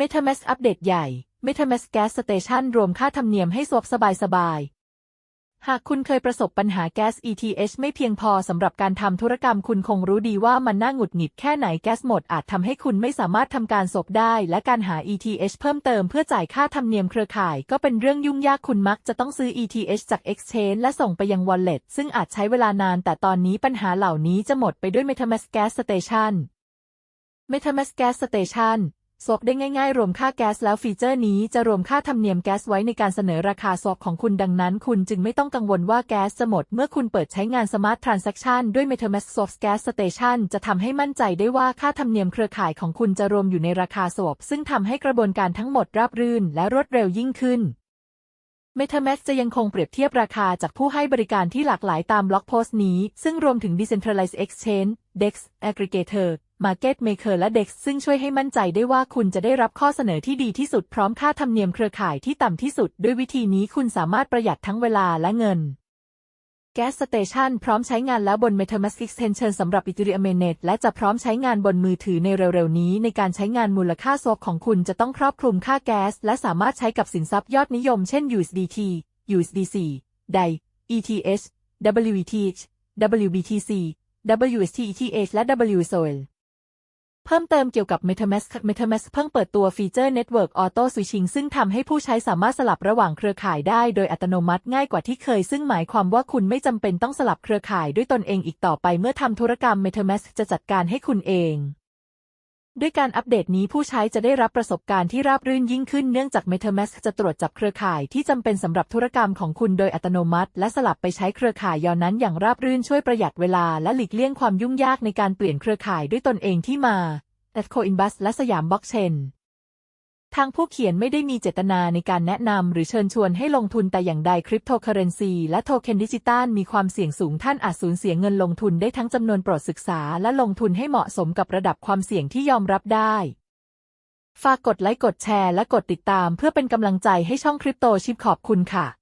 MetaMask อัปเดตใหญ่ MetaMask Gas Station รวมค่าธรรมเนียมให้สวบสบายๆ หากคุณเคยประสบปัญหาแก๊ส ETH ไม่เพียงพอสำหรับการทำธุรกรรมคุณคงรู้ดีว่ามันน่าหงุดหงิดแค่ไหนแก๊สหมดอาจทำให้คุณไม่สามารถทำการสบได้ และการหา ETH เพิ่มเติมเพื่อจ่ายค่าธรรมเนียมเครือข่าย ก็เป็นเรื่องยุ่งยากคุณมักจะต้องซื้อ ETH จาก Exchange และส่งไปยัง Wallet ซึ่งอาจใช้เวลานาน แต่ตอนนี้ปัญหาเหล่านี้จะหมดไปด้วย MetaMask Gas Station MetaMask Gas Station สวกได้ง่ายๆ รวมค่าแก๊สแล้วฟีเจอร์นี้จะรวมค่าธรรมเนียมแก๊สไว้ในการเสนอราคาสวกของคุณดังนั้น คุณจึงไม่ต้องกังวลว่าแก๊สจะหมด เมื่อคุณเปิดใช้งาน Smart Transaction ด้วย MetaMask Swap Gas Station จะทำให้มั่นใจได้ว่าค่าธรรมเนียมเครือข่ายของคุณจะรวมอยู่ในราคาสวบซึ่งทำให้กระบวนการทั้งหมดราบรื่น และรวดเร็วยิ่งขึ้น MetaMask จะยังคงเปรียบเทียบราคาจากผู้ให้บริการที่หลากหลายตามบล็อกโพสต์นี้ ซึ่งรวมถึง Decentralized Exchange DEX Aggregator Market Maker และ DEX ซึ่งช่วยให้มั่นใจได้ว่าคุณจะได้รับข้อเสนอที่ดีที่สุดพร้อมค่าธรรมเนียมเครือข่ายที่ต่ำที่สุด ด้วยวิธีนี้คุณสามารถประหยัดทั้งเวลาและเงิน Gas Station พร้อมใช้งานแล้วบน MetaMask Extension สำหรับ Ethereum Mainnet และจะพร้อมใช้งานบนมือถือในเร็วๆนี้ ในการใช้งานมูลค่าโซกของคุณจะต้องครอบคลุมค่าแก๊สและสามารถใช้กับสินทรัพย์ยอดนิยมเช่น USDT USDC DAI ETH WETH WBTC WSTETH และ WSOL เพิ่มเติมเกี่ยวกับ MetaMask MetaMask เพิ่งเปิดตัวฟีเจอร์ Network Auto Switching ซึ่งทำให้ผู้ใช้สามารถสลับระหว่างเครือข่ายได้โดยอัตโนมัติง่ายกว่าที่เคย ซึ่งหมายความว่าคุณไม่จำเป็นต้องสลับเครือข่ายด้วยตนเองอีกต่อไปเมื่อทำธุรกรรม MetaMask จะจัดการให้คุณเอง ด้วยการอัปเดตนี้ผู้ใช้จะได้รับประสบการณ์ที่ราบรื่นยิ่งขึ้นเนื่องจาก MetaMask จะตรวจจับเครือข่ายที่จำเป็นสำหรับธุรกรรมของคุณโดยอัตโนมัติ และสลับไปใช้เครือข่ายยอนนั้นอย่างราบรื่นช่วยประหยัดเวลาและหลีกเลี่ยงความยุ่งยากในการเปลี่ยนเครือข่ายด้วยตนเองที่มา at Coinbus และสยามบล็อกเชน ทางผู้เขียนไม่ได้มีเจตนาในการแนะนำหรือเชิญชวนให้ลงทุนแต่อย่างใดคริปโตเคอเรนซีและโทเค็นดิจิตอลมีความเสี่ยงสูงท่านอาจสูญเสียเงินลงทุนได้ทั้งจำนวนโปรดศึกษาและลงทุนให้เหมาะสมกับระดับความเสี่ยงที่ยอมรับได้ ฝากกดไลค์กดแชร์และกดติดตามเพื่อเป็นกำลังใจให้ช่องคริปโตชิปขอบคุณค่ะ